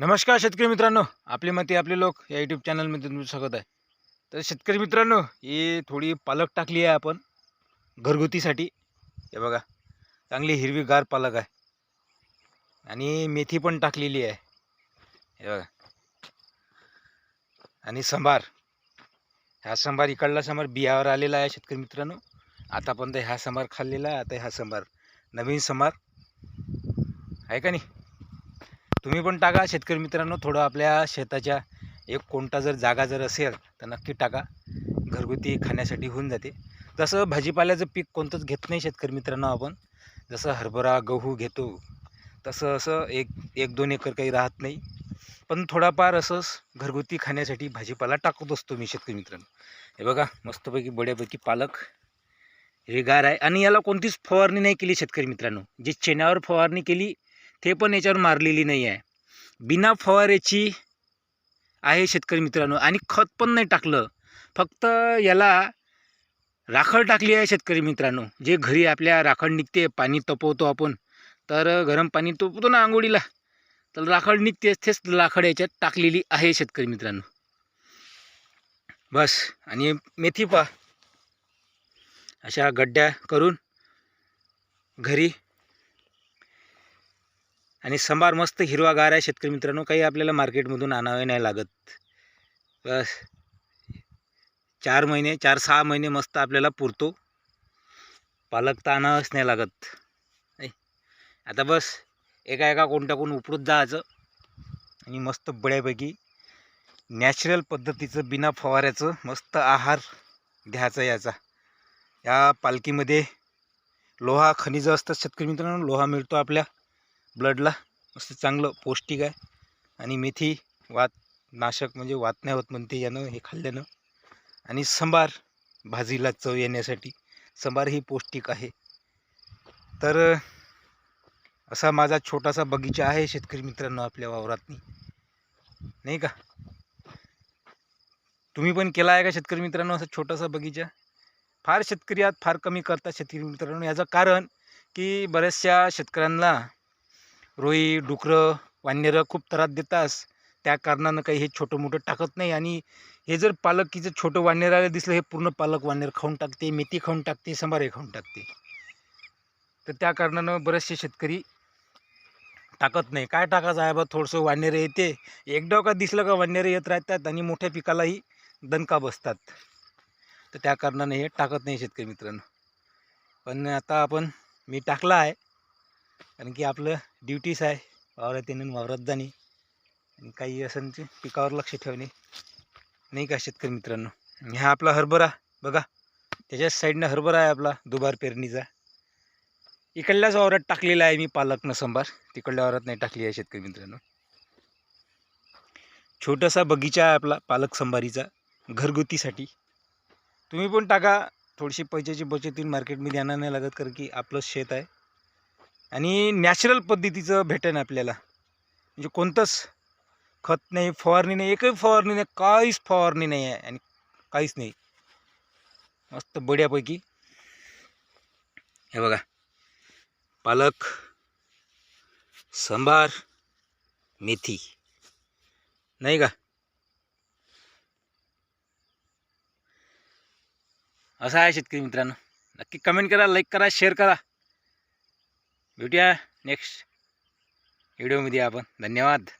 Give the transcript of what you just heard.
नमस्कार शेतकरी मित्रांनो. आपली मते आपले लोक या यूट्यूब चॅनलमध्ये तुमचं स्वागत आहे. तर शेतकरी मित्रांनो ही थोडी पालक टाकली आहे आपण घरगुतीसाठी. हे बघा चांगली हिरवीगार पालक आहे. आणि मेथी पण टाकलेली आहे. हे बघा. आणि संभार ह्या संभार इकडला संभार बियावर आलेला आहे शेतकरी मित्रांनो. आतापर्यंत ह्या संभार खाल्लेला आहे आता ह्या संभार नवीन संभार आहे का नाही? तुम्ही पण टाका. शेतकरी मित्रांनो थोडं आपल्या शेताच्या एक कोणता जर जागा जर असेल तर नक्की टाका. घरगुती खाण्यासाठी होऊन जाते. तसं भाजीपाल्याचं पीक कोणतंच घेत नाही शेतकरी मित्रांनो आपण. जसं हरभरा गहू घेतो. तसं असं एक एक दोन एकर काही राहत नाही. पण थोडाफार असंच घरगुती खाण्यासाठी भाजीपाला टाकत असतो मी शेतकरी मित्रांनो. हे बघा मस्तपैकी बड्यापैकी पालक हिरवीगार आहे. आणि याला कोणतीच फवारणी नाही केली शेतकरी मित्रांनो. जी चेन्यावर फवारणी केली ते पण याच्यावर मारलेली नाही आहे. बिना फवारेची आहे शेतकरी मित्रांनो. आणि खत पण नाही टाकलं. फक्त याला राखड टाकली आहे शेतकरी मित्रांनो. जे घरी आपल्या राखड निघते पाणी तपवतो आपण. तर गरम पाणी तपवतो ना आंघोळीला. तर राखड निघते तेच राखड याच्यात टाकलेली आहे शेतकरी मित्रांनो. बस. आणि मेथी पा. अशा गड्ड्या करून घरी आणि संभार मस्त हिरवागार आहे शेतकरी मित्रांनो. काही आपल्याला मार्केटमधून आणावे नाही लागत. बस. चार महिने चार सहा महिने मस्त आपल्याला पुरतो. पालक तर आणावंच नाही लागत. नाही आता बस एका एका कोण टाकून उपडूत जायचं आणि मस्त बड्यापैकी नॅचरल पद्धतीचं बिना फवाऱ्याचं मस्त आहार घ्यायचा याचा. या पालखीमध्ये लोहा खनिजं असतात शेतकरी मित्रांनो. लोहा मिळतो आपल्या. ब्लडला. मस्त चांगलं पौष्टिक आहे. आणि मेथी वात नाशक म्हणजे वात नाही होत म्हणते यानं हे खाल्ल्यानं. आणि संबार भाजीला चव येण्यासाठी. संबार ही पौष्टिक आहे. तर असा माझा छोटासा बगीचा आहे शेतकरी मित्रांनो आपल्या वावरातनी. नाही का? तुम्ही पण केला आहे का शेतकरी मित्रांनो असा छोटासा बगीचा? फार शेतकरी आत फार कमी करतात शेतकरी मित्रांनो. याचं कारण की बऱ्याचशा शेतकऱ्यांना रोई डुकरं वानरं खूप त्रास देतात त्या कारणानं काही हे छोटं मोठं टाकत नाही आणि हे जर पालकीचं छोटं वानेराला दिसलं हे पूर्ण पालक वानेर खाऊन टाकते मेथी खाऊन टाकते संभारे खाऊन टाकते. तर त्या कारणानं बरेचसे शेतकरी टाकत नाही. काय टाकायचं आहे बा थोडंसं वानेरं येते. एकदा का दिसलं का वानेरं येत राहतात आणि मोठ्या पिकालाही दणका बसतात. तर त्या कारणाने हे टाकत नाही शेतकरी मित्रांनो. पण आता आपण मी टाकला आहे. कारण की आपलं ड्युटीच आहे वावरात येणं वावरात जाणे आणि काही असं ते पिकावर लक्ष ठेवणे नाही का शेतकरी मित्रांनो? हा आपला हरभरा बघा. त्याच्याच साईडनं हरभरा आहे आपला दुबार पेरणीचा. इकडल्याच वावरात टाकलेला आहे मी पालकनं संभार तिकडल्या वावरात नाही टाकली आहे शेतकरी मित्रांनो. छोटासा बगीचा आहे आपला पालक संभारीचा घरगुतीसाठी. तुम्ही पण टाका. थोडीशी पैशाची बचत होईल मार्केटमध्ये आणा नाही लागत कारण की आपलं शेत आहे. आणि नॅचरल पद्धतीचं भेटेन आपल्याला. म्हणजे कोणतंच खत नाही फवारणी नाही एकही फवारणी नाही काहीच फवारणी नाही आहे आणि काहीच नाही. मस्त बड्यापैकी हे बघा. पालक संभार मेथी. नाही का? असं आहे शेतकरी मित्रांनो. नक्की कमेंट करा लाईक करा शेअर करा. भेटूया नेक्स्ट व्हिडिओमध्ये आपण. धन्यवाद.